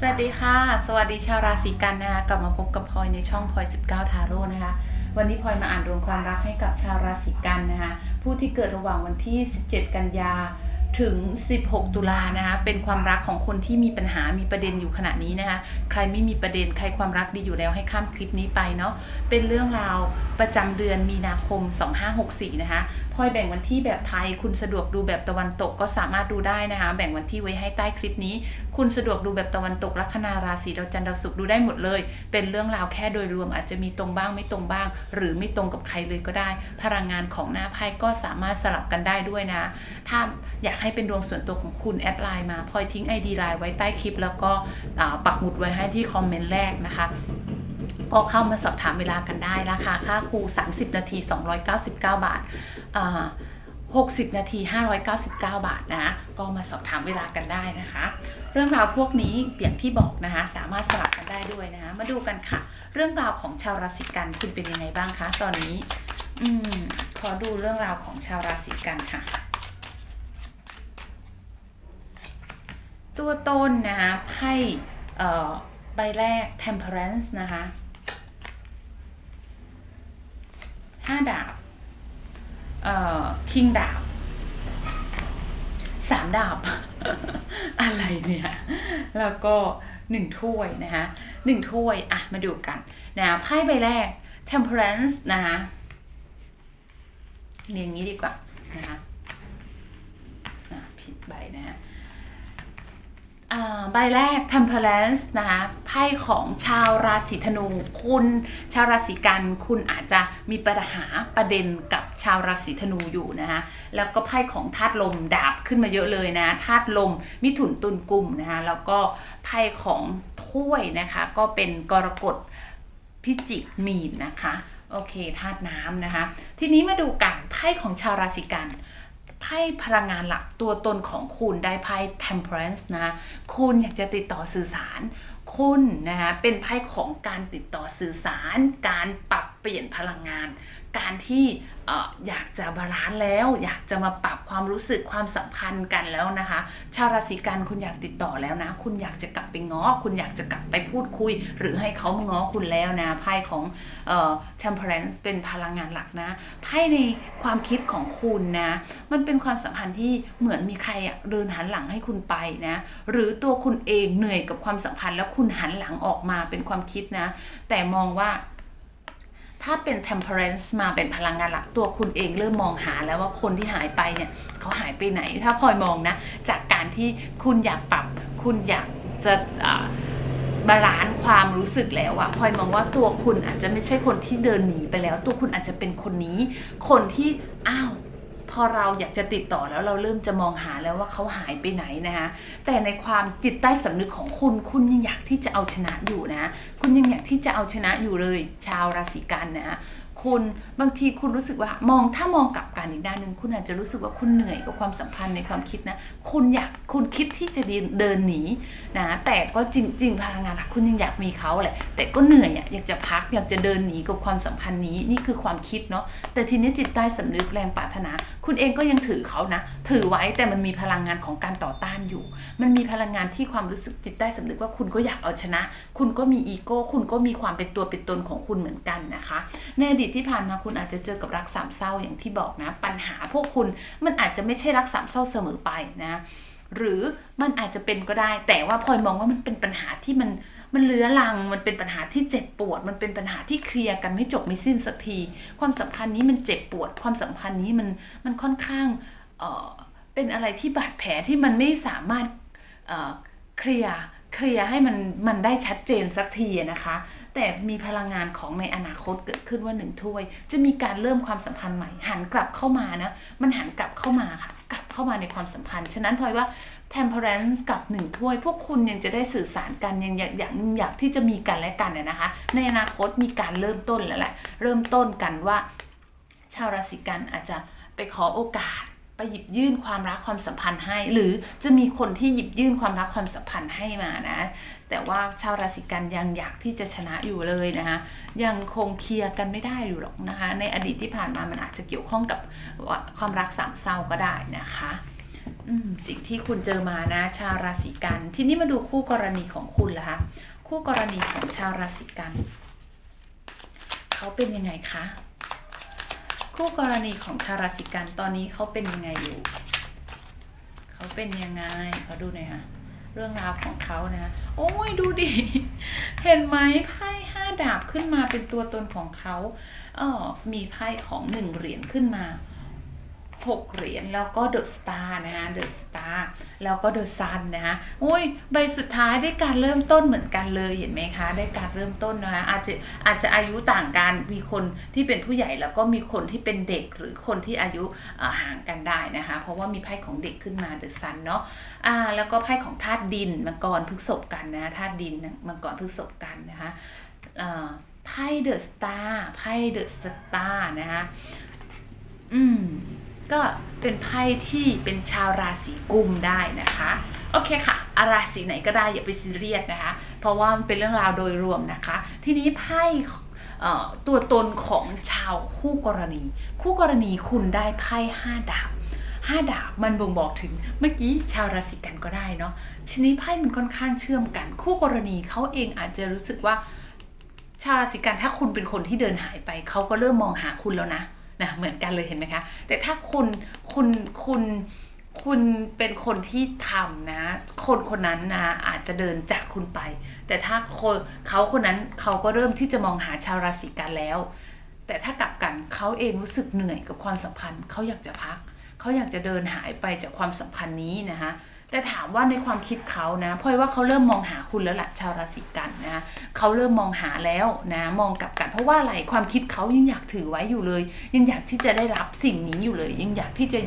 สวัสดีค่ะ สวัสดีชาวราศีกันนะคะกลับมาพบกับพลอยในช่องพลอย19 ทาโร่นะคะ วันนี้พลอยมาอ่านดวงความรักให้กับชาวราศีกันนะคะผู้ที่เกิดระหว่างวันที่ 17 กันยา ถึง 16 ตุลานะคะ เป็นความรักของคนที่มีปัญหา มีประเด็นอยู่ขณะนี้นะคะ ใครไม่มีประเด็น ใครความรักดีอยู่แล้วให้ข้ามคลิปนี้ไปเนาะ เป็นเรื่องราวประจำเดือนมีนาคม 2564 นะคะพลอยแบ่งวันที่แบบไทย คุณสะดวกดูแบบตะวันตกก็สามารถดูได้นะคะ แบ่งวันที่ไว้ให้ใต้คลิปนี้ คุณสะดวกดูแบบตะวันตกลัคนาราศีดาวจันทร์ดาวศุกร์ดูได้หมดเลย เป็นเรื่องราวแค่โดยรวมอาจจะมีตรงบ้างไม่ตรงบ้าง หรือไม่ตรงกับใครเลยก็ได้ พลังงานของหน้าไพ่ก็สามารถสลับกันได้ด้วยนะ ถ้าอยากให้เป็นดวงส่วนตัวของคุณแอดไลน์มาพลอยทิ้ง ID ไลน์ไว้ใต้คลิป แล้วก็ปักหมุดไว้ให้ที่คอมเมนต์แรกนะคะก็เข้ามาสอบถามเวลากันได้ราคาค่าครู 30 นาที 299 บาท 60 นาที 599 บาทนะก็มาสอบถามเวลากันได้นะคะ เรื่องราวพวกนี้อย่างที่บอกนะคะ สามารถสลับกันได้ด้วยนะคะ มาดูกันค่ะ เรื่องราวของชาวราศีกันคุณเป็นยังไงบ้างคะ ตอนนี้ อืม ขอดูเรื่องราวของชาวราศีกันค่ะ ตัวต้นนะคะไพ่ใบแรก temperance นะคะห้าดาบเอ่อ king ดาบสามดาบ อะไรเนี่ย แล้วก็หนึ่งถ้วยนะคะหนึ่งถ้วย อะ มาดูกันนะไพ่ใบแรก temperance นะคะเรียงนี้ดีกว่านะคะอะผิดใบนะฮะ ใบแรก temperance นะคะไพ่ของชาวราศีธนู คุณชาวราศีกันคุณอาจจะมีปัญหาประเด็นกับชาวราศีธนูอยู่นะคะแล้วก็ไพ่ของธาตุลมดาบขึ้นมาเยอะเลยนะธาตุลมมิถุนตุลกลุ่มนะคะแล้วก็ไพ่ของถ้วยนะคะก็เป็นกรกฎพิจิกมีนนะคะโอเคธาตุน้ำนะคะ ทีนี้มาดูกันไพ่ของชาวราศีกัน ไพ่พลังงานหลักตัวตนของคุณได้ไพ่ temperance นะคุณอยากจะติดต่อสื่อสารคุณนะคะเป็นไพ่ของการติดต่อสื่อสาร การปรับเปลี่ยนพลังงาน การที่ออยากจะบาลานซ์แล้ว อยากจะมาปรับความรู้สึกความสัมพันธ์กันแล้วนะคะ ชาวราศีกันคุณอยากติดต่อแล้วนะ คุณอยากจะกลับไปง้อ คุณอยากจะกลับไปพูดคุย หรือให้เขามาง้อคุณแล้วนะไพ่ของเอ่อ temperance เป็นพลังงานหลักนะไพ่ในความคิดของคุณนะมันเป็นความสัมพันธ์ที่เหมือนมีใครเดินหันหลังให้คุณไปนะหรือตัวคุณเองเหนื่อยกับความสัมพันธ์แล้วคุณหันหลังออกมาเป็นความคิดนะ แต่มองว่า ถ้าเป็น temperance มาเป็นพลังงานหลักตัวคุณเองเริ่มมองหาแล้วว่าคนที่หายไปเนี่ยเขาหายไปไหน ถ้าพลอยมองนะ จากการที่คุณอยากปรับ คุณอยากจะบาลานซ์ความรู้สึกแล้วอะพลอยมองว่าตัวคุณอาจจะไม่ใช่คนที่เดินหนีไปแล้ว ตัวคุณอาจจะเป็นคนนี้ คนที่อ้าว พอเราอยากจะติดต่อแล้วเราเริ่มจะมองหาแล้วว่าเขาหายไปไหนนะคะแต่ในความจิตใต้สำนึกของคุณ คุณยังอยากที่จะเอาชนะอยู่นะ คุณยังอยากที่จะเอาชนะอยู่เลย ชาวราศีกันนะ คุณบางทีคุณรู้สึกว่ามองถ้ามองกลับกันอีกด้านหนึ่งคุณอาจจะรู้สึกว่าคุณเหนื่อยกับความสัมพันธ์ในความคิดนะ คุณอยากคุณคิดที่จะเดินเดินหนีนะแต่ก็จริง ๆ พลังงานหลักคุณยังอยากมีเขาแหละ แต่ก็เหนื่อยอะอยากจะพักอยากจะเดินหนีกับความสัมพันธ์นี้นี่คือความคิดเนาะแต่ทีนี้จิตใต้สำนึกแรงปรารถนา คุณเองก็ยังถือเขานะ ถือไว้แต่มันมีพลังงานของการต่อต้านอยู่ มันมีพลังงานที่ความรู้สึกจิตใต้สำนึกว่าคุณก็อยากเอาชนะ คุณก็มีอีโก้คุณก็มีความเป็นตัวเป็นตนของคุณเหมือนกันนะคะในอดีตที่ผ่านมาคุณอาจจะเจอกับรักสามเศร้าอย่างที่บอกนะ ปัญหาพวกคุณมันอาจจะไม่ใช่รักสามเศร้าเสมอไปนะหรือมันอาจจะเป็นก็ได้ แต่ว่าพลอยมองว่ามันเป็นปัญหาที่มันมันเลื้อรัง มันเป็นปัญหาที่เจ็บปวด มันเป็นปัญหาที่เคลียร์กันไม่จบไม่สิ้นสักที ความสัมพันธ์นี้มันเจ็บปวด ความสัมพันธ์นี้มันมันค่อนข้างเออเป็นอะไรที่บาดแผลที่มันไม่สามารถเออเคลียร์ เคลียร์ให้มันมันได้ชัดเจนสักทีนะคะ แต่มีพลังงานของในอนาคตเกิดขึ้นว่าหนึ่งถ้วย จะมีการเริ่มความสัมพันธ์ใหม่ หันกลับเข้ามานะ มันหันกลับเข้ามาค่ะ กลับเข้ามาในความสัมพันธ์ ฉะนั้นพลอยว่า temperance กับหนึ่งถ้วย พวกคุณยังจะได้สื่อสารกันยังอยากอยากอยากที่จะมีกันและกันเนี่ยนะคะ ในอนาคตมีการเริ่มต้นแล้วแหละเริ่มต้นกันว่า ชาวราศีกันอาจจะไปขอโอกาส ไปหยิบยื่นความรักความสัมพันธ์ให้ หรือจะมีคนที่หยิบยื่นความรักความสัมพันธ์ให้มานะ แต่ว่าชาวราศีกันยังอยากที่จะชนะอยู่เลยนะคะ ยังคงเคลียร์กันไม่ได้อยู่หรอกนะคะ ในอดีตที่ผ่านมามันอาจจะเกี่ยวข้องกับความรักสามเศร้าก็ได้นะคะสิ่งที่คุณเจอมานะชาวราศีกัน ทีนี้มาดูคู่กรณีของคุณละคะคู่กรณีของชาวราศีกัน เขาเป็นยังไงคะ คู่กรณีของชาราศีกันตอนนี้เขาเป็นยังไงอยู่ เขาเป็นยังไงเขาดูหน่อยค่ะเรื่องราวของเขานะโอ้ยดูดิ เห็นไหมไพ่ห้าดาบขึ้นมาเป็นตัวตนของเขาเออมีไพ่ของหนึ่งเหรียญขึ้นมา หกเหรียญแล้วก็เดอะสตาร์นะคะเดอะสตาร์แล้วก็เดอะซันนะคะโอ้ยใบสุดท้ายได้การเริ่มต้นเหมือนกันเลยเห็นไหมคะ ได้การเริ่มต้นนะคะอาจจะอาจจะอายุต่างกันมีคนที่เป็นผู้ใหญ่แล้วก็มีคนที่เป็นเด็กหรือคนที่อายุห่างกันได้นะคะ เพราะว่ามีไพ่ของเด็กขึ้นมาเดอะซันเนาะอ่าแล้วก็ไพ่ของธาตุดินมังกรพฤษภกันนะธาตุดินมังกรพฤษภกันนะคะอ่าไพ่เดอะสตาร์ไพ่เดอะสตาร์นะคะอืม ก็เป็นไพ่ที่เป็นชาวราศีกุมได้นะคะ โอเคค่ะ อาราศีไหนก็ได้อย่าไปซีเรียสนะคะ เพราะว่ามันเป็นเรื่องราวโดยรวมนะคะ ทีนี้ไพ่ตัวตนของชาวคู่กรณี คู่กรณีคุณได้ไพ่ห้าดาบห้าดาบมันบ่งบอกถึงเมื่อกี้ชาวราศีกันก็ได้เนาะทีนี้ไพ่มันค่อนข้างเชื่อมกัน คู่กรณีเขาเองอาจจะรู้สึกว่า ชาวราศีกันถ้าคุณเป็นคนที่เดินหายไปเขาก็เริ่มมองหาคุณแล้วนะ นะเหมือนกันเลยเห็นไหมคะ แต่ถ้าคุณคุณคุณคุณเป็นคนที่ทำนะ คนคนนั้นนะอาจจะเดินจากคุณไป แต่ถ้าคนเขาคนนั้นเขาก็เริ่มที่จะมองหาชาวราศีกันแล้ว แต่ถ้ากลับกันเขาเองรู้สึกเหนื่อยกับความสัมพันธ์เขาอยากจะพักเขาอยากจะเดินหายไปจากความสัมพันธ์นี้นะคะ แต่ถามว่าในความคิดเขานะเพราะว่าเขาเริ่มมองหาคุณแล้วล่ะชาวราศีกันนะเขาเริ่มมองหาแล้วนะมองกลับกันเพราะว่าอะไรความคิดเขายังอยากถือไว้อยู่เลย ยังอยากที่จะได้รับสิ่งนี้อยู่เลย ยังอยากที่จะ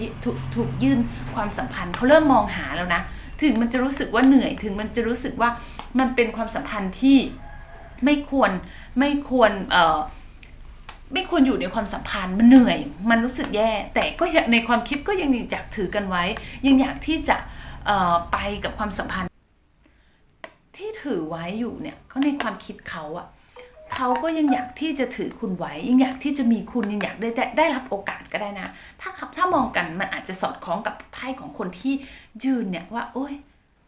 ถูกยื่นความสัมพันธ์เขาเริ่มมองหาแล้วนะถึงมันจะรู้สึกว่าเหนื่อยถึงมันจะรู้สึกว่ามันเป็นความสัมพันธ์ที่ไม่ควรไม่ควรเอ่อไม่ควรอยู่ในความสัมพันธ์มันเหนื่อย มันรู้สึกแย่ แต่ก็ในความคิดก็ยังอยากถือกันไว้ ยังอยากที่จะ ไปกับความสัมพันธ์ ที่ถือไว้อยู่เนี่ยก็ในความคิดเขาอะเขาก็ยังอยากที่จะถือคุณไว้ ยังอยากที่จะมีคุณยังอยากได้ได้ได้รับโอกาสก็ได้นะ ถ้าขับถ้ามองกันมันอาจจะสอดคล้องกับไพ่ของคนที่ยืนเนี่ยว่า โอ้ย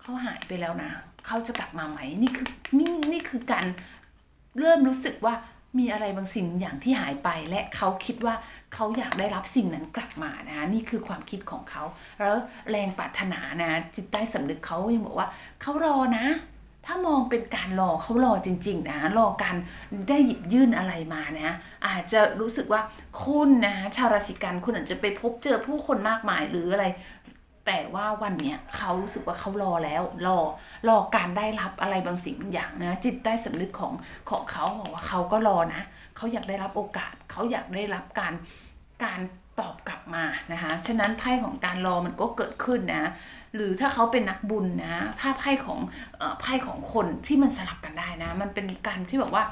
เขาหายไปแล้วนะเขาจะกลับมาไหมนี่คือนี่นี่คือการเริ่มรู้สึกว่ามีอะไรบางสิ่งบางอย่างที่หายไป และเขาคิดว่า เขาอยากได้รับสิ่งนั้นกลับมานะนี่คือความคิดของเขา แล้วแรงปรารถนานะ จิตใต้สำนึกเขายังบอกว่าเขารอนะ ถ้ามองเป็นการรอเขารอจริง ๆ นะรอการได้หยิบยื่นอะไรมานะอาจจะรู้สึกว่าคุณนะชาวราศีกันคุณอาจจะไปพบเจอผู้คนมากมายหรืออะไรแต่ว่าวันเนี้ยเขารู้สึกว่าเขารอแล้วรอรอการได้รับอะไรบางสิ่งบางอย่างนะ จิตใต้สำนึกของของเขาบอกว่าเขาก็รอนะ เขาอยากได้รับโอกาส เขาอยากได้รับการการตอบกลับมานะคะ ฉะนั้นไพ่ของการรอมันก็เกิดขึ้นนะ หรือถ้าเขาเป็นนักบุญนะ ถ้าไพ่ของไพ่ของคนที่มันสลับกันได้นะ มันเป็นการที่แบบว่า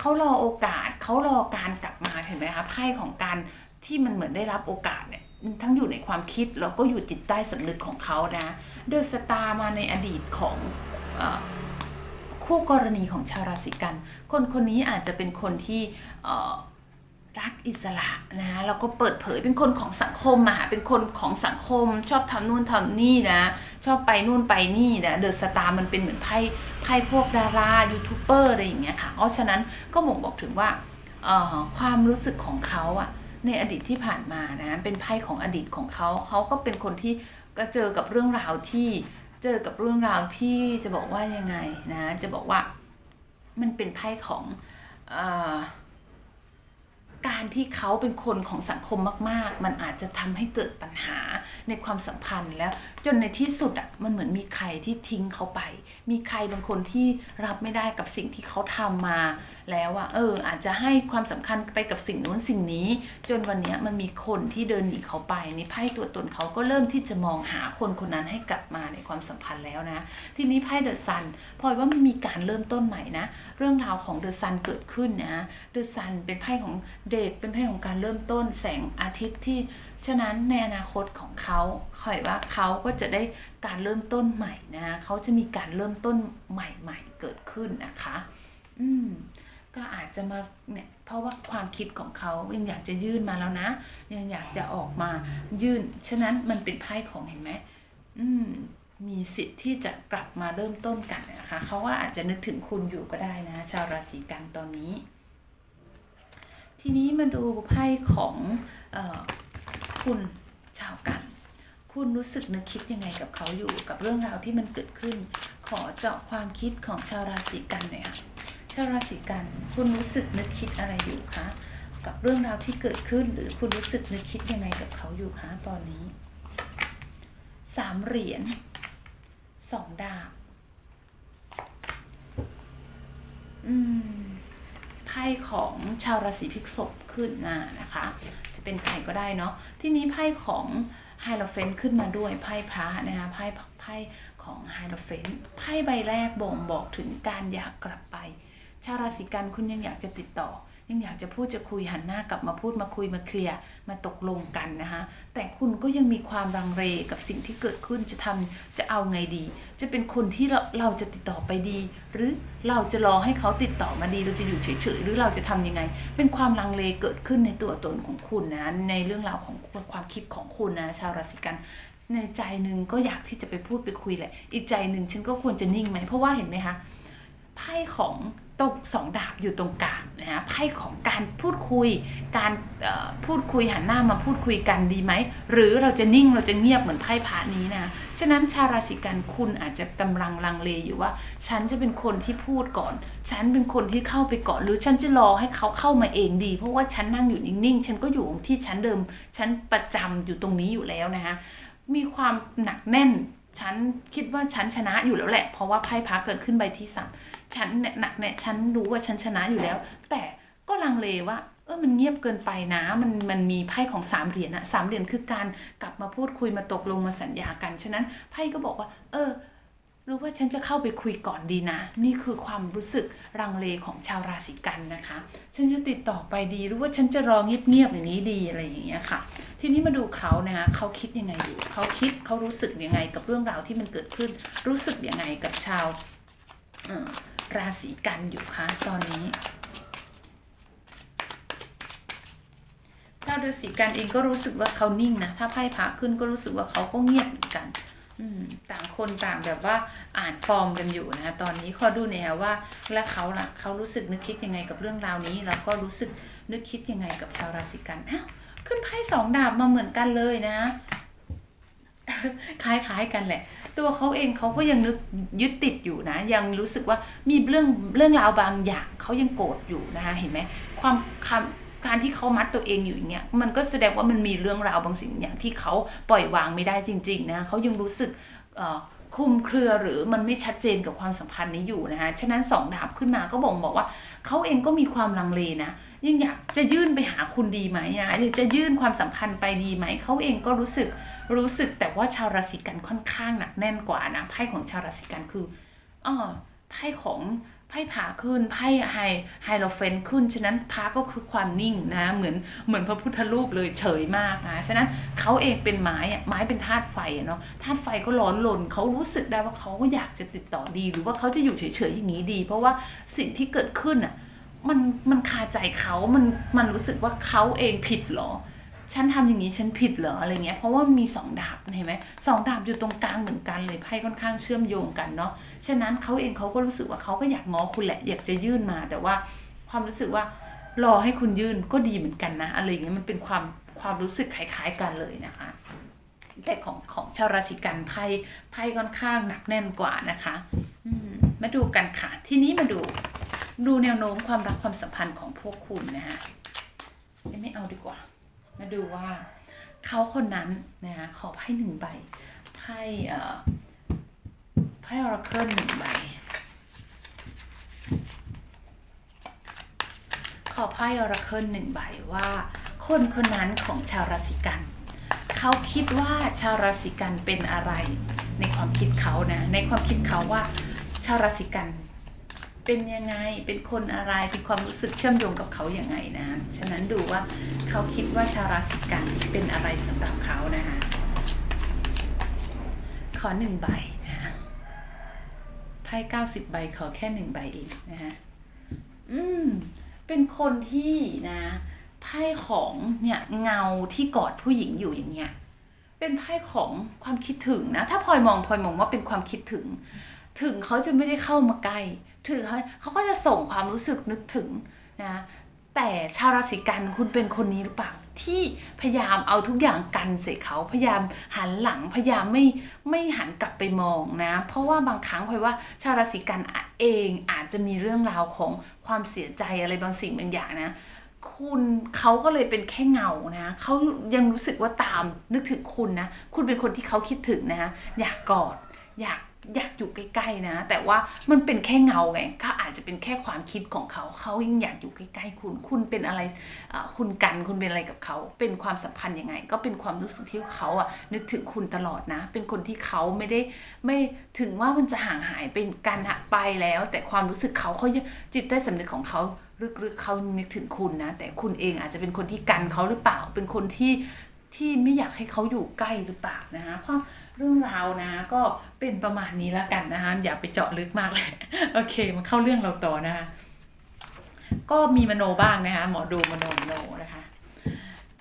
เขารอโอกาสเขารอการกลับมาเห็นไหมคะไพ่ของการที่มันเหมือนได้รับโอกาสเนี่ยทั้งอยู่ในความคิดแล้วก็อยู่จิตใต้สำนึกของเขานะเดอะสตาร์มาในอดีตของ คู่กรณีของชาวราศีกัน คนคนนี้อาจจะเป็นคนที่รักอิสระนะแล้วก็เปิดเผยเป็นคนของสังคมอะเป็นคนของสังคม ชอบทำนู่นทำนี่นะ ชอบไปนู่นไปนี่นะเดอะสตาร์มันเป็นเหมือนไพ่ไพ่พวกดารายูทูบเบอร์อะไรอย่างเงี้ยค่ะเพราะฉะนั้นก็บ่งบอกถึงว่าความรู้สึกของเขาอะในอดีตที่ผ่านมานะเป็นไพ่ของอดีตของเขาเขาก็เป็นคนที่ก็เจอกับเรื่องราวที่ เจอกับเรื่องราวที่จะบอกว่ายังไงนะ จะบอกว่ามันเป็นไพ่ของอ การที่เขาเป็นคนของสังคมมาก ๆ มันอาจจะทำให้เกิดปัญหาในความสัมพันธ์แล้วจนในที่สุดอะมันเหมือนมีใครที่ทิ้งเขาไป มีใครบางคนที่รับไม่ได้กับสิ่งที่เขาทำมา แล้วอะเออ อาจจะให้ความสำคัญไปกับสิ่งนู้นสิ่งนี้ จนวันนี้มันมีคนที่เดินหนีเขาไปในไพ่ตัวตนเขาก็เริ่มที่จะมองหาคนคนนั้นให้กลับมาในความสัมพันธ์แล้วนะ ทีนี้ไพ่เดอะซันพอยว่ามันมีการเริ่มต้นใหม่นะ เรื่องราวของเดอะซันเกิดขึ้นนะเดอะซันเป็นไพ่ของเด็กเป็นไพ่ของการเริ่มต้นแสงอาทิตย์ที่ฉะนั้นในอนาคตของเขาคอยว่าเขาก็จะได้การเริ่มต้นใหม่นะเขาจะมีการเริ่มต้นใหม่ ๆ เกิดขึ้นนะคะ อืมก็อาจจะมาเนี่ยเพราะว่าความคิดของเขายังอยากจะยื่นมาแล้วนะ ยังอยากจะออกมายื่น ฉะนั้นมันเป็นไพ่ของเห็นไหมอืมมีสิทธิ์ที่จะกลับมาเริ่มต้นกันนะคะเขาว่าอาจจะนึกถึงคุณอยู่ก็ได้นะ ชาวราศีกันตอนนี้ ทีนี้มาดูไพ่ของออคุณชาวกัน คุณรู้สึกนึกคิดยังไงกับเขาอยู่กับเรื่องราวที่มันเกิดขึ้น ขอเจาะความคิดของชาวราศีกันหน่อยค่ะชาวราศีกันคุณรู้สึกนึกคิดอะไรอยู่คะกับเรื่องราวที่เกิดขึ้นหรือคุณรู้สึกนึกคิดยังไงกับเขาอยู่คะตอนนี้สามเหรียญสองดาบอืม ไพ่ของชาวราศีพฤษภขึ้นมานะคะ จะเป็นใครก็ได้เนาะที่นี้ไพ่ของไฮโลเฟนขึ้นมาด้วยไพ่พระนะคะไพ่ไพ่ของไฮโลเฟนไพ่ใบแรกบ่งบอกถึงการอยากกลับไป ชาวราศีกันคุณยังอยากจะติดต่อ ยังอยากจะพูดจะคุยหันหน้ากลับมาพูดมาคุยมาเคลียร์มาตกลงกันนะคะแต่คุณก็ยังมีความรังเลกับสิ่งที่เกิดขึ้นจะทำจะเอาไงดี จะเป็นคนที่เราเราจะติดต่อไปดี หรือเราจะรอให้เขาติดต่อมาดีเราจะอยู่เฉยๆหรือเราจะทำยังไง เป็นความลังเลเกิดขึ้นในตัวตนของคุณนะในเรื่องราวของความคิดของคุณนะชาวราศีกันในใจหนึ่งก็อยากที่จะไปพูดไปคุยแหละ อีกใจหนึ่งฉันก็ควรจะนิ่งไหม เพราะว่าเห็นไหมคะ ไพ่ของตกสองดาบอยู่ตรงกลางนะฮะไพ่ของการพูดคุย การพูดคุยหันหน้ามาพูดคุยกันดีไหม หรือเราจะนิ่งเราจะเงียบเหมือนไพ่พานี้นะฉะนั้นชาวราศีกันคุณอาจจะกำลังลังเลอยู่ว่า ฉันจะเป็นคนที่พูดก่อน ฉันเป็นคนที่เข้าไปก่อน หรือฉันจะรอให้เขาเข้ามาเองดี เพราะว่าฉันนั่งอยู่นิ่งๆ ฉันก็อยู่ที่ฉันเดิม ฉันประจำอยู่ตรงนี้อยู่แล้วนะคะมีความหนักแน่น ฉันคิดว่าฉันชนะอยู่แล้วแหละ เพราะว่าไพ่พักเกิดขึ้นใบที่สามฉันเนี่ยหนักเนี่ยฉันรู้ว่าฉันชนะอยู่แล้ว แต่ก็ลังเลว่าเออมันเงียบเกินไปนะ มันมันมีไพ่ของสามเหรียญอะสามเหรียญคือการกลับมาพูดคุยมาตกลงมาสัญญากัน ฉะนั้นไพ่ก็บอกว่า เออ รู้ว่าฉันจะเข้าไปคุยก่อนดีนะ นี่คือความรู้สึกรังเลของชาวราศีกันนะคะ ฉันจะติดต่อไปดีหรือว่าฉันจะรอเงียบๆอย่างนี้ดีอะไรอย่างเงี้ยค่ะ ทีนี้มาดูเขานะคะเขาคิดยังไงอยู่เขาคิดเขารู้สึกยังไงกับเรื่องราวที่มันเกิดขึ้น รู้สึกยังไงกับชาวราศีกันอยู่คะตอนนี้ชาวราศีกันเองก็รู้สึกว่าเขานิ่งนะ ถ้าไพ่พระขึ้นก็รู้สึกว่าเขาก็เงียบเหมือนกัน ต่างคนต่างแบบว่าอ่านฟอร์มกันอยู่นะตอนนี้ขอดูหน่อยค่ะว่า แล้วเขาล่ะเขารู้สึกนึกคิดยังไงกับเรื่องราวนี้ แล้วก็รู้สึกนึกคิดยังไงกับชาวราศีกันอ้าวขึ้นไพ่สองดาบมาเหมือนกันเลยนะ คล้ายๆกันแหละ ตัวเขาเองเขาก็ยังนึกยึดติดอยู่นะ ยังรู้สึกว่ามีเรื่องเรื่องราวบางอย่างเขายังโกรธอยู่นะคะเห็นไหมความคำ การที่เขามัดตัวเองอยู่อย่างเงี้ยมันก็แสดงว่ามันมีเรื่องราวบางสิ่งอย่างที่เขาปล่อยวางไม่ได้จริง ๆ นะเขายังรู้สึกอ่อคลุมเครือหรือมันไม่ชัดเจนกับความสัมพันธ์นี้อยู่นะคะฉะนั้นสองดาบขึ้นมาก็บ่งบอกว่าเขาเองก็มีความลังเลนะยังอยากจะยื่นไปหาคุณดีไหมอะหรือจะยื่นความสัมพันธ์ไปดีไหมเขาเองก็รู้สึกรู้สึกแต่ว่าชาวราศีกันค่อนข้างหนักแน่นกว่านะไพ่ของชาวราศีกันคืออ๋อไพ่ของ ไพ่ผาขึ้นไพ่ไฮไฮโลเฟนขึ้น ฉะนั้นพาก็คือความนิ่งนะเหมือนเหมือนพระพุทธรูปเลยเฉยมากนะฉะนั้นเขาเองเป็นไม้อะไม้เป็นธาตุไฟอะเนาะธาตุไฟก็ร้อนรนเขารู้สึกได้ว่าเขาก็อยากจะติดต่อดี หรือว่าเขาจะอยู่เฉยๆอย่างนี้ดี เพราะว่าสิ่งที่เกิดขึ้นอะมันมันคาใจเขามันมันรู้สึกว่าเขาเองผิดเหรอ ฉันทำอย่างนี้ฉันผิดเหรออะไรเงี้ยเพราะว่ามีสองดาบเห็นไหมสองดาบอยู่ตรงกลางเหมือนกันเลยไพ่ค่อนข้างเชื่อมโยงกันเนาะฉะนั้นเขาเองเขาก็รู้สึกว่าเขาก็อยากง้อคุณแหละอยากจะยื่นมา แต่ว่าความรู้สึกว่ารอให้คุณยื่นก็ดีเหมือนกันนะอะไรเงี้ยมันเป็นความความรู้สึกคล้ายๆกันเลยนะคะ แต่ของของชาวราศีกันไพ่ไพ่ค่อนข้างหนักแน่นกว่านะคะมมาดูกันค่ะ ทีนี้มาดูดูแนวโน้มความรักความสัมพันธ์ของพวกคุณนะฮะไม่เอาดีกว่า มาดูว่าเขาคนนั้นนะคะขอไพ่หนึ่งใบไพ่ออไพ่ออร์เคิลหนึ่งใบขอไพ่ออร์เคิลหนึ่งใบว่า คนคนนั้นของชาวราศีกันเขาคิดว่าชาวราศีกันเป็นอะไร ในความคิดเขานะในความคิดเขาว่าชาวราศีกัน เป็นยังไง เป็นคนอะไรเป็นความรู้สึกเชื่อมโยงกับเขาอย่างไงนะ ฉะนั้นดูว่าเขาคิดว่าชาวราศีกันเป็นอะไรสำหรับเขานะคะขอหนึ่งใบนะคะไพ่เก้าสิบใบขอแค่หนึ่งใบเองนะคะอืม เป็นคนที่นะไพ่ของเนี่ยเงาที่กอดผู้หญิงอยู่อย่างเงี้ย เป็นไพ่ของความคิดถึงนะ ถ้าพลอยมองพลอยมองว่าเป็นความคิดถึง ถึงเขาจะไม่ได้เข้ามาใกล้ถึงเขาเขาก็จะส่งความรู้สึกนึกถึงนะแต่ชาวราศีกันคุณเป็นคนนี้หรือเปล่าที่พยายามเอาทุกอย่างกันใส่เขาพยายามหันหลังพยายามไม่ไม่หันกลับไปมองนะเพราะว่าบางครั้งพลอยว่าชาวราศีกันเองอาจจะมีเรื่องราวของความเสียใจอะไรบางสิ่งบางอย่างนะคุณเขาก็เลยเป็นแค่เงานะเขายังรู้สึกว่าตามนึกถึงคุณนะ คุณเป็นคนที่เขาคิดถึงนะอยากกอด อยาก อยากอยู่ใกล้ๆนะ แต่ว่ามันเป็นแค่เงาไงก็อาจจะเป็นแค่ความคิดของเขาเขายังอยากอยู่ใกล้ๆคุณ คุณเป็นอะไรคุณกันคุณเป็นอะไรกับเขา เป็นความสัมพันธ์ยังไง ก็เป็นความรู้สึกที่เขาอะนึกถึงคุณตลอดนะ เป็นคนที่เขาไม่ได้ไม่ถึงว่ามันจะห่างหายเป็นกันไปแล้ว แต่ความรู้สึกเขาเขาจิตใต้สำนึกของเขาลึกๆเขานึกถึงคุณนะ แต่คุณเองอาจจะเป็นคนที่กันเขาหรือเปล่า เป็นคนที่ที่ไม่อยากให้เขาอยู่ใกล้หรือเปล่านะคะเพราะ เรื่องราวนะ ก็เป็นประมาณนี้แล้วกันนะคะ อย่าไปเจาะลึกมากเลย โอเค มาเข้าเรื่องเราต่อนะคะ ก็มีมโนบ้างนะคะ หมอดูมโนมโนนะคะ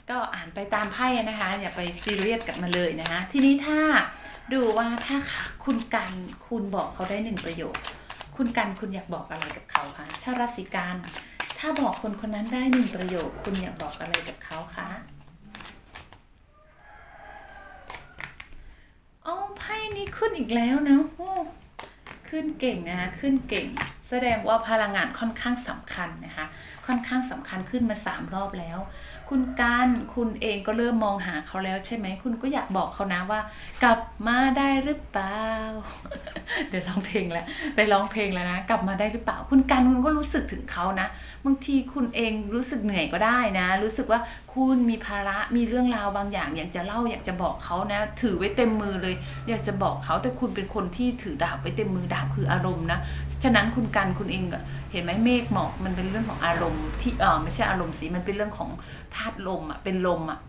ก็อ่านไปตามไพ่นะคะ อย่าไปซีเรียสกับมันเลยนะคะ ทีนี้ถ้าดูว่าถ้าคุณกันคุณบอกเขาได้หนึ่งประโยค คุณกันคุณอยากบอกอะไรกับเขาคะชาวราศีกันถ้าบอกคนคนนั้นได้หนึ่งประโยค คุณอยากบอกอะไรกับเขาคะ อ๋อไพ่นี้ขึ้นอีกแล้วนะโอ้ขึ้นเก่งนะคะ ขึ้นเก่ง แสดงว่าพลังงานค่อนข้างสำคัญนะคะ ค่อนข้างสำคัญขึ้นมาสามรอบแล้ว คุณการคุณเองก็เริ่มมองหาเขาแล้วใช่ไหม คุณก็อยากบอกเขานะว่า กลับมาได้หรือเปล่า เดี๋ยวร้องเพลงแล้วไปร้องเพลงแล้วนะ กลับมาได้หรือเปล่า คุณการคุณก็รู้สึกถึงเขานะ บางทีคุณเองรู้สึกเหนื่อยก็ได้นะ รู้สึกว่าคุณมีภาระมีเรื่องราวบางอย่าง อยากจะเล่าอยากจะบอกเขานะ ถือไว้เต็มมือเลย อยากจะบอกเขาแต่คุณเป็นคนที่ถือดาบไว้เต็มมือดาบคืออารมณ์นะฉะนั้นคุณกันคุณเองเห็นไหมเมฆหมอกมันเป็นเรื่องของอารมณ์ที่เออไม่ใช่อารมณ์สีมันเป็นเรื่องของธาตุลมอะเป็นลมอะ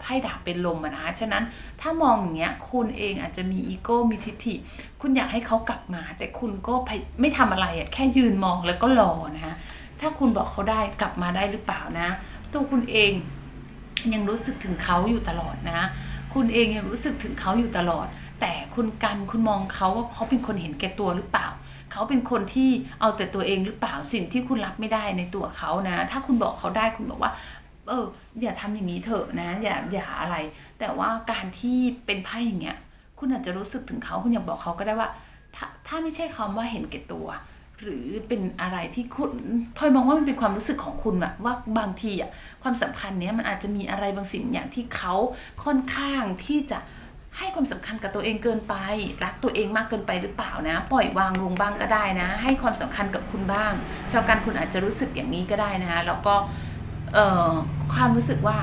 ไพ่ดาบเป็นลมอะนะฉะนั้นถ้ามองอย่างเงี้ยคุณเองอาจจะมีอีโก้มีทิฐิ คุณอยากให้เขากลับมา แต่คุณก็ไม่ทำอะไรอะแค่ยืนมองแล้วก็รอนะฮะถ้าคุณบอกเขาได้กลับมาได้หรือเปล่านะ ตัวคุณเองยังรู้สึกถึงเขาอยู่ตลอดนะ คุณเองยังรู้สึกถึงเขาอยู่ตลอด แต่คุณกันคุณมองเขาว่าเขาเป็นคนเห็นแก่ตัวหรือเปล่า เขาเป็นคนที่เอาแต่ตัวเองหรือเปล่าสิ่งที่คุณรับไม่ได้ในตัวเขานะ ถ้าคุณบอกเขาได้คุณบอกว่า เออ อย่าทำอย่างนี้เถอะนะ อย่าอย่าอะไร แต่ว่าการที่เป็นไพ่อย่างเงี้ยคุณอาจจะรู้สึกถึงเขาคุณอยากบอกเขาก็ได้ว่า ถ้าถ้าไม่ใช่คำว่าเห็นแก่ตัว หรือเป็นอะไรที่คุณพลอยมองว่ามันเป็นความรู้สึกของคุณอะว่าบางทีอะความสัมพันธ์เนี้ยมันอาจจะมีอะไรบางสิ่งอย่างที่เขาค่อนข้างที่จะ ให้ความสำคัญกับตัวเองเกินไป รักตัวเองมากเกินไปหรือเปล่านะ ปล่อยวางลงบ้างก็ได้นะ ให้ความสำคัญกับคุณบ้าง ชาวกันคุณอาจจะรู้สึกอย่างนี้ก็ได้นะคะแล้วก็เอ่อความรู้สึกว่า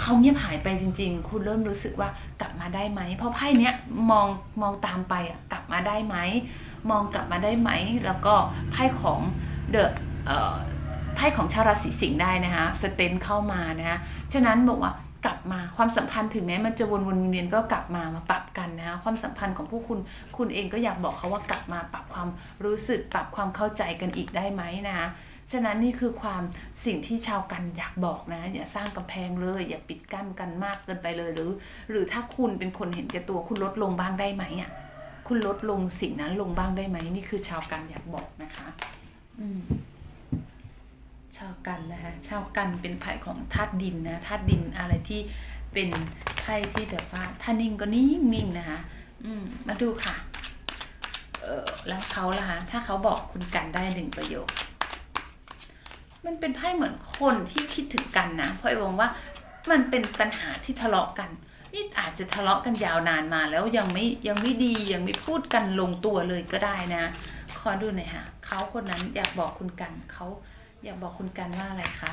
เขาเงียบหายไปจริง ๆ คุณเริ่มรู้สึกว่ากลับมาได้ไหม เพราะไพ่เนี้ยมองมองตามไปอะกลับมาได้ไหม มองกลับมาได้ไหม แล้วก็ไพ่ของเดอะเอ่อไพ่ของชาวราศีสิงห์ได้นะคะสเตนเข้ามานะคะฉะนั้นบอกว่า กลับมาความสัมพันธ์ถึงแม้มันจะวนวนๆเวียนๆก็กลับมามาปรับกันนะความสัมพันธ์ของพวกคุณคุณเองก็อยากบอกเขาว่ากลับมาปรับความรู้สึกปรับความเข้าใจกันอีกได้ไหมนะคะฉะนั้นนี่คือความสิ่งที่ชาวกันอยากบอกนะ อย่าสร้างกำแพงเลย อย่าปิดกั้นกันมากเกินไปเลยหรือ หรือถ้าคุณเป็นคนเห็นแก่ตัวคุณลดลงบ้างได้ไหมอะคุณลดลงสิ่งนั้นลงบ้างได้ไหมนี่คือชาวกันอยากบอกนะคะ อืม ชาวกันนะคะชาวกันเป็นไพ่ของธาตุดินนะธาตุดินอะไรที่เป็นไพ่ที่แบบว่าถ้านิ่งก็นิ่งนิ่งนะคะอืมมาดูค่ะ เออแล้วเขาล่ะคะถ้าเขาบอกคุณกันได้หนึ่งประโยค มันเป็นไพ่เหมือนคนที่คิดถึงกันนะเพราะไอ้บอกว่ามันเป็นปัญหาที่ทะเลาะกันนี่อาจจะทะเลาะกันยาวนานมาแล้วยังไม่ยังไม่ดียังไม่พูดกันลงตัวเลยก็ได้นะ ขอดูหน่อยค่ะเขาคนนั้นอยากบอกคุณกันเขา อยากบอกคุณกันว่าอะไรคะ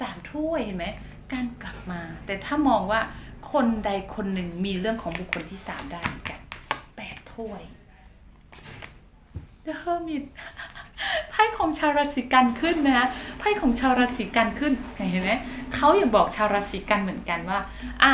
สามถ้วยเห็นไหมการกลับมา แต่ถ้ามองว่าคนใดคนหนึ่งมีเรื่องของบุคคลที่สามได้เหมือนกันแปดถ้วย The Hermit ไพ่ของชาวราศีกันขึ้นนะไพ่ของชาวราศีกันขึ้นเห็นไหมเขาอยากบอกชาวราศีกันเหมือนกันว่าอะ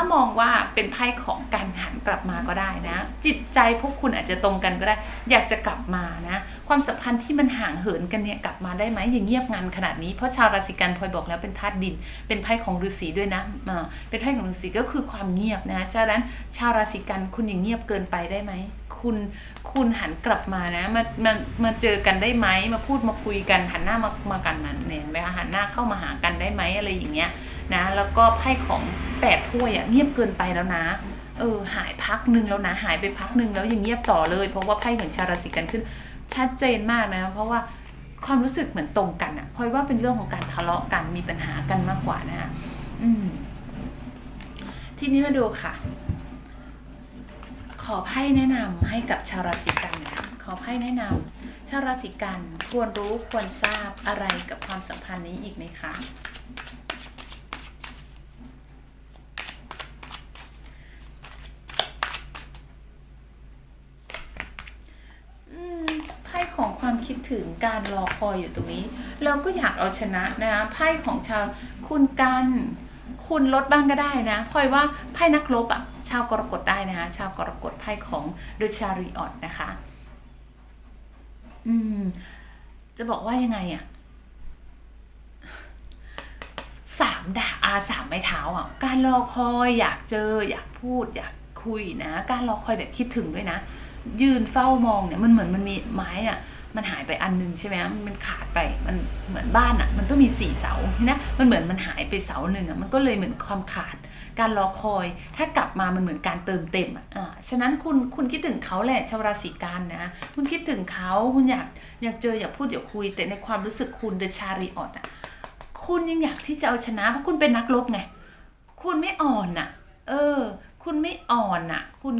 ถ้ามองว่าเป็นไพ่ของการหันกลับมาก็ได้นะ จิตใจพวกคุณอาจจะตรงกันก็ได้ อยากจะกลับมานะ ความสัมพันธ์ที่มันห่างเหินกันเนี่ยกลับมาได้ไหมอย่างเงียบงันขนาดนี้เพราะชาวราศีกันพลอยบอกแล้วเป็นธาตุดิน เป็นไพ่ของฤาษีด้วยนะอ่าเป็นไพ่ของฤาษีก็คือความเงียบนะฉะนั้นชาวราศีกันคุณอย่างเงียบเกินไปได้ไหมคุณคุณหันกลับมานะมามามาเจอกันได้ไหมมาพูดมาคุยกันหันหน้ามามากันนั้นเนี่ยเห็นไหมคะหันหน้าเข้ามาหากันได้ไหมอะไรอย่างเงี้ย นะแล้วก็ไพ่ของแปดถ้วยอะเงียบเกินไปแล้วนะเออหายพักหนึ่งแล้วนะหายไปพักหนึ่งแล้วยังเงียบต่อเลย เพราะว่าไพ่ของชาวราศีกันขึ้น ชัดเจนมากนะ เพราะว่าความรู้สึกเหมือนตรงกันอะพลอยว่าเป็นเรื่องของการทะเลาะกันมีปัญหากันมากกว่านะอืมทีนี้มาดูค่ะ ขอไพ่แนะนำให้กับชาวราศีกันค่ะขอไพ่แนะนำชาวราศีกันควรรู้ควรทราบอะไรกับความสัมพันธ์นี้อีกไหมคะ อืมไพ่ของ ความคิดถึงการรอคอยอยู่ตรงนี้ เราก็อยากเอาชนะนะคะไพ่ของชาวคุณกันคุณลดบ้างก็ได้นะพลอยว่าไพ่นักรบอะชาวกรกฎได้นะคะชาวกรกฎไพ่ของโดชาริออตนะคะ อืม จะบอกว่ายังไงอะสามดาอาสามไม้เท้าอะ การรอคอยอยากเจอ อยากพูด อยากคุยนะ การรอคอยแบบคิดถึงด้วยนะ ยืนเฝ้ามองเนี่ยมันเหมือนมันมีไม้อะ มันหายไปอันนึงใช่ไหมมันขาดไป มันเหมือนบ้านอะ มันต้องมีสี่เสาทีนะมันเหมือนมันหายไปเสาหนึ่งอะ มันก็เลยเหมือนความขาด การรอคอย ถ้ากลับมามันเหมือนการเติมเต็มอะอ่าฉะนั้นคุณคุณคิดถึงเขาแหละชาวราศีกันนะ คุณคิดถึงเขาคุณอยากอยากเจออยากพูดอยากคุย แต่ในความรู้สึกคุณเดชาริออตอะ คุณยังอยากที่จะเอาชนะเพราะคุณเป็นนักรบไง คุณไม่อ่อนน่ะ เออ คุณไม่อ่อนน่ะ คุณ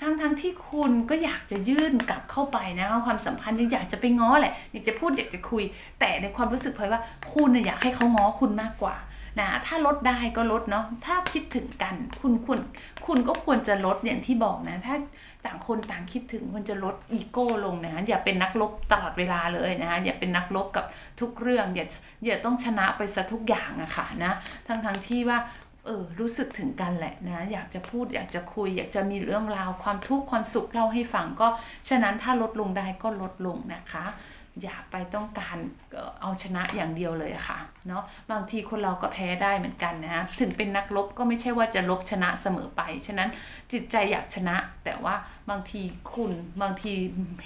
ทั้งทั้งที่คุณก็อยากจะยื่นกลับเข้าไปนะความสัมพันธ์ยังอยากจะไปง้อแหละอยากจะพูดอยากจะคุย แต่ในความรู้สึกพลอยว่าคุณน่ะอยากให้เขาง้อคุณมากกว่านะถ้าลดได้ก็ลดเนาะถ้าคิดถึงกันคุณควรคุณก็ควรจะลดอย่างที่บอกนะ ถ้าต่างคนต่างคิดถึงควรจะลดอีโก้ลงนะอย่าเป็นนักรบตลอดเวลาเลยนะอย่าเป็นนักรบกับทุกเรื่องอย่าอย่าต้องชนะไปซะทุกอย่างอะค่ะนะทั้งทั้งที่ว่า เออรู้สึกถึงกันแหละนะอยากจะพูดอยากจะคุย อยากจะมีเรื่องราวความทุกข์ความสุขเล่าให้ฟังก็ฉะนั้นถ้าลดลงได้ก็ลดลงนะคะ อย่าไปต้องการเอาชนะอย่างเดียวเลยค่ะเนาะบางทีคนเราก็แพ้ได้เหมือนกันนะถึงเป็นนักรบก็ไม่ใช่ว่าจะลบชนะเสมอไป ฉะนั้นจิตใจอยากชนะ แต่ว่าบางทีคุณบางที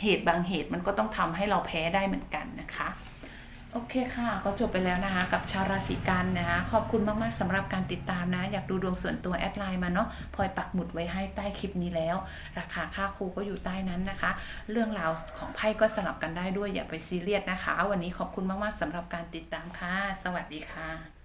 เหตุบางเหตุมันก็ต้องทำให้เราแพ้ได้เหมือนกันนะคะ โอเคค่ะ ก็จบไปแล้วนะคะ กับชาวราศีกันนะคะขอบคุณมาก ๆสำหรับการติดตามนะ อยากดูดวงส่วนตัวแอดไลน์มาเนาะพลอยปักหมุดไว้ให้ใต้คลิปนี้แล้ว ราคาค่าครูก็อยู่ใต้นั้นนะคะ เรื่องราวของไพ่ก็สลับกันได้ด้วยอย่าไปซีเรียสนะคะ วันนี้ขอบคุณมาก ๆสำหรับการติดตามค่ะ สวัสดีค่ะ